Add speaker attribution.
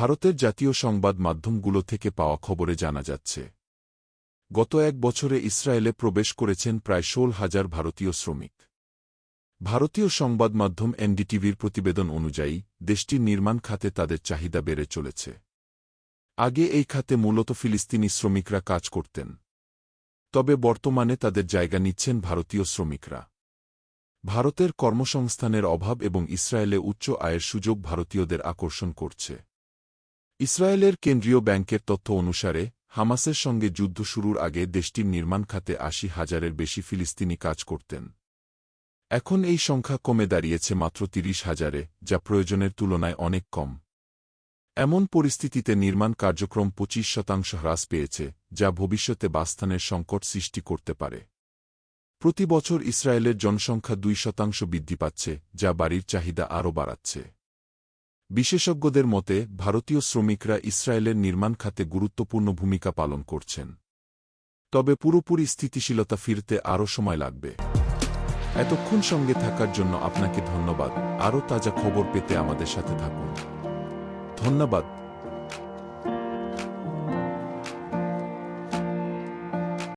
Speaker 1: ভারতের জাতীয় সংবাদ মাধ্যমগুলো থেকে পাওয়া খবরে জানা যাচ্ছে। গত এক বছরে ইসরায়েলে প্রবেশ করেছেন প্রায় ষোল হাজার ভারতীয় শ্রমিক। ভারতীয় সংবাদ মাধ্যম এনডিটিভির প্রতিবেদন অনুযায়ী, দেশটির নির্মাণ খাতে তাদের চাহিদা বেড়ে চলেছে। আগে এই খাতে মূলত ফিলিস্তিনি শ্রমিকরা কাজ করতেন। তবে বর্তমানে তাদের জায়গা নিচ্ছেন ভারতীয় শ্রমিকরা। ভারতের কর্মসংস্থানের অভাব এবং ইসরায়েলে উচ্চ আয়ের সুযোগ ভারতীয়দের আকর্ষণ করছে। ইসরায়েলের কেন্দ্রীয় ব্যাংকের তথ্য অনুসারে, হামাসের সঙ্গে যুদ্ধ শুরুর আগে দেশটির নির্মাণ খাতে আশি হাজারের বেশি ফিলিস্তিনি কাজ করতেন। এখন এই সংখ্যা কমে দাঁড়িয়েছে মাত্র তিরিশ হাজারে, যা প্রয়োজনের তুলনায় অনেক কম। এমন পরিস্থিতিতে নির্মাণ কার্যক্রম পঁচিশ শতাংশ হ্রাস পেয়েছে, যা ভবিষ্যতে বাসস্থানের সংকট সৃষ্টি করতে পারে। প্রতি বছর ইসরায়েলের জনসংখ্যা দুই শতাংশ বৃদ্ধি পাচ্ছে, যা বাড়ির চাহিদা আরও বাড়াচ্ছে। বিশেষজ্ঞদের মতে, ভারতীয় শ্রমিকরা ইসরায়েলের নির্মাণ খাতে গুরুত্বপূর্ণ ভূমিকা পালন করছেন। তবে পুরোপুরি স্থিতিশীলতা ফিরতে আরও সময় লাগবে। এতক্ষণ সঙ্গে থাকার জন্য আপনাকে ধন্যবাদ। আরও তাজা খবর পেতে আমাদের সাথে থাকুন। ধন্যবাদ।